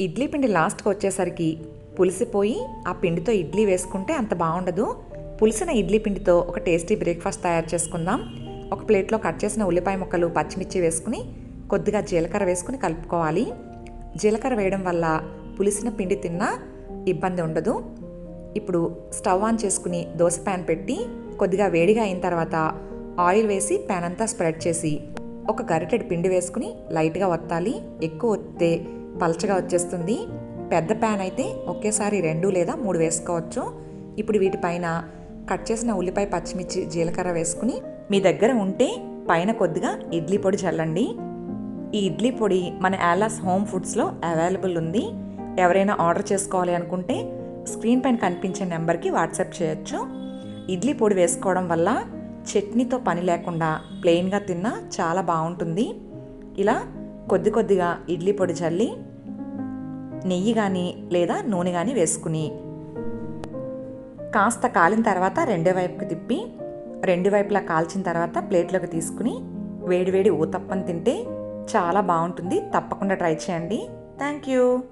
ఇడ్లీ పిండి లాస్ట్కి వచ్చేసరికి పులిసిపోయి ఆ పిండితో ఇడ్లీ వేసుకుంటే అంత బాగుండదు. పులిసిన ఇడ్లీ పిండితో ఒక టేస్టీ బ్రేక్ఫాస్ట్ తయారు చేసుకుందాం. ఒక ప్లేట్లో కట్ చేసిన ఉల్లిపాయ ముక్కలు పచ్చిమిర్చి వేసుకుని కొద్దిగా జీలకర్ర వేసుకుని కలుపుకోవాలి. జీలకర్ర వేయడం వల్ల పులిసిన పిండి తిన్నా ఇబ్బంది ఉండదు. ఇప్పుడు స్టవ్ ఆన్ చేసుకుని దోశ ప్యాన్ పెట్టి కొద్దిగా వేడిగా అయిన తర్వాత ఆయిల్ వేసి ప్యాన్ అంతా స్ప్రెడ్ చేసి ఒక గరిటెడు పిండి వేసుకుని లైట్గా వత్తాలి ఎక్కువ వత్తే పలచగా వచ్చేస్తుంది. పెద్ద ప్యాన్ అయితే ఒకేసారి రెండు లేదా మూడు వేసుకోవచ్చు. ఇప్పుడు వీటిపైన కట్ చేసిన ఉల్లిపాయ పచ్చిమిర్చి జీలకర్ర వేసుకుని మీ దగ్గర ఉంటే పైన కొద్దిగా ఇడ్లీ పొడి చల్లండి. ఈ ఇడ్లీ పొడి మన యాలాస్ హోమ్ ఫుడ్స్లో అవైలబుల్ ఉంది. ఎవరైనా ఆర్డర్ చేసుకోవాలి అనుకుంటే స్క్రీన్ పైన కనిపించే నెంబర్కి వాట్సాప్ చేయొచ్చు. ఇడ్లీ పొడి వేసుకోవడం వల్ల చట్నీతో పని లేకుండా ప్లెయిన్గా తిన్నా చాలా బాగుంటుంది. ఇలా కొద్ది కొద్దిగా ఇడ్లీ పొడి చల్లి నెయ్యి కానీ లేదా నూనె కానీ వేసుకుని కాస్త కాలిన తర్వాత రెండో వైపుకి తిప్పి రెండు వైపులా కాల్చిన తర్వాత ప్లేట్లోకి తీసుకుని వేడివేడి ఊతప్పని తింటే చాలా బాగుంటుంది. తప్పకుండా ట్రై చేయండి. Thank you.